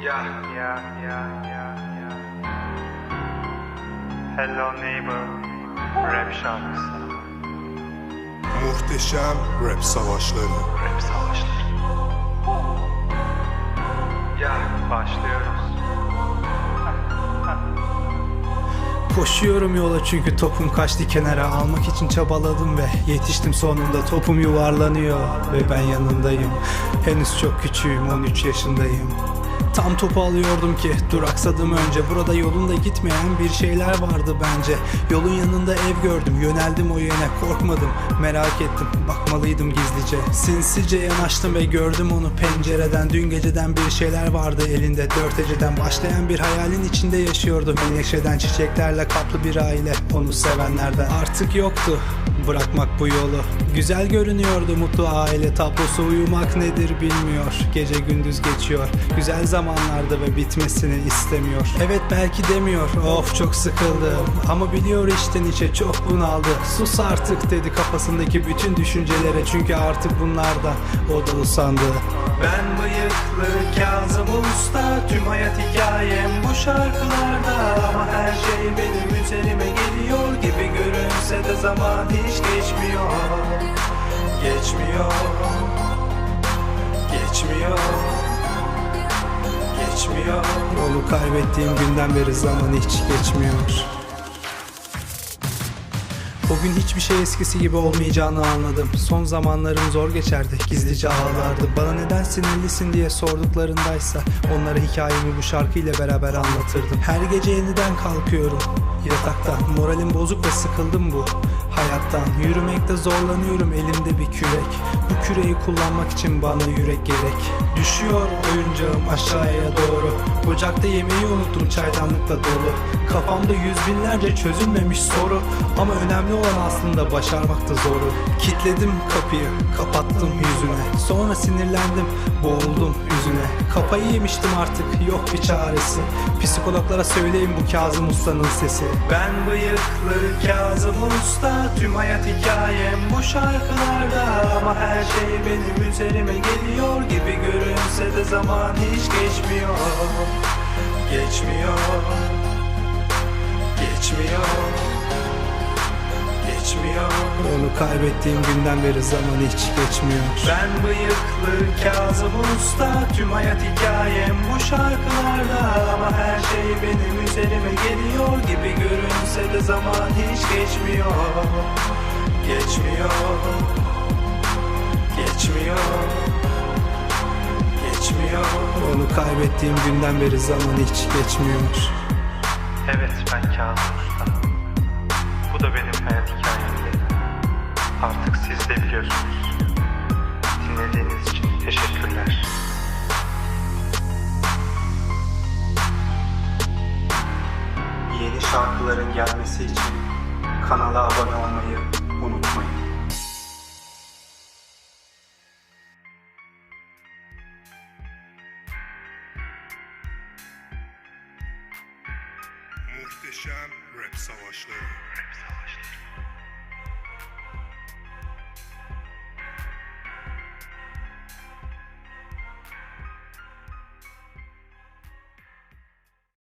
Yeah, yeah, yeah, yeah, yeah. Hello neighbor, rap şarkısı. Muhteşem rap savaşları. Rap savaşları. Yeah, başlıyoruz. Koşuyorum yola çünkü topum kaçtı kenara Almak için çabaladım ve yetiştim sonunda Topum yuvarlanıyor ve ben yanındayım Henüz çok küçüğüm 13 yaşındayım Tam topu alıyordum ki duraksadım önce. Burada yolunda gitmeyen bir şeyler vardı bence. Yolun yanında ev gördüm yöneldim o yöne korkmadım Merak ettim. Bakmalıydım gizlice. Sinsice yanaştım ve gördüm onu pencereden. Dün geceden bir şeyler vardı elinde. Dört eceden başlayan bir hayalin içinde yaşıyordu Menekşeden çiçeklerle kaplı bir aile. Onu sevenlerden artık yoktu Bırakmak bu yolu. Güzel görünüyordu mutlu aile tablosu Uyumak nedir bilmiyor. Gece gündüz geçiyor Güzel zamanlarda ve bitmesini istemiyor. Evet belki demiyor Of çok sıkıldım. Ama biliyor içten içe çok bunaldı. Sus artık dedi kafasındaki bütün düşüncelere. Çünkü artık bunlardan o da ben bıyıklı Kazım Usta Tüm hayat hikayem bu şarkılarda. Ama her şey benim üzerime geliyor gibi görünse de zaman hiç geçmiyor. Geçmiyor. Geçmiyor. Geçmiyor. Yolu kaybettiğim günden beri zaman hiç geçmiyor o gün hiçbir şey eskisi gibi olmayacağını anladım. Son zamanlarım zor geçerdi Gizlice ağlardı. Bana neden sinirlisin diye sorduklarındaysa Onlara hikayemi bu şarkıyla beraber anlatırdım. Her gece yeniden kalkıyorum Yataktan. Moralim bozuk ve sıkıldım bu hayattan. Yürümekte zorlanıyorum elimde bir kürek. Bu küreği kullanmak için bana yürek gerek. Düşüyor oyuncağım aşağıya doğru. Ocakta yemeği unuttum çaydanlıkla dolu. Kafamda yüz binlerce çözülmemiş soru. Ama önemli olan aslında başarmakta zoru. Kitledim kapıyı kapattım yüzüne. Sonra sinirlendim boğuldum yüzüne. Kafayı yemiştim artık yok bir çaresi. Psikologlara söyleyin bu Kazım Usta'nın sesi. Ben bıyıklı Kazım Tüm hayat hikayem bu şarkılarda Ama her şey benim üzerime geliyor gibi görünse de zaman hiç geçmiyor. Geçmiyor. Geçmiyor Onu kaybettiğim günden beri zaman hiç geçmiyor. Ben bıyıklı Kazım Usta Tüm hayat hikayem bu şarkılarda. Ama her şey benim üzerime geliyor gibi görünse de zaman hiç geçmiyor. Geçmiyor. Geçmiyor. Geçmiyor. Onu kaybettiğim günden beri zaman hiç geçmiyor. Evet ben Kazım Artık siz de biliyorsunuz. Dinlediğiniz için teşekkürler. Yeni şarkıların gelmesi için kanala abone olmayı unutmayın. Muhteşem rap savaşları. Rap savaşları.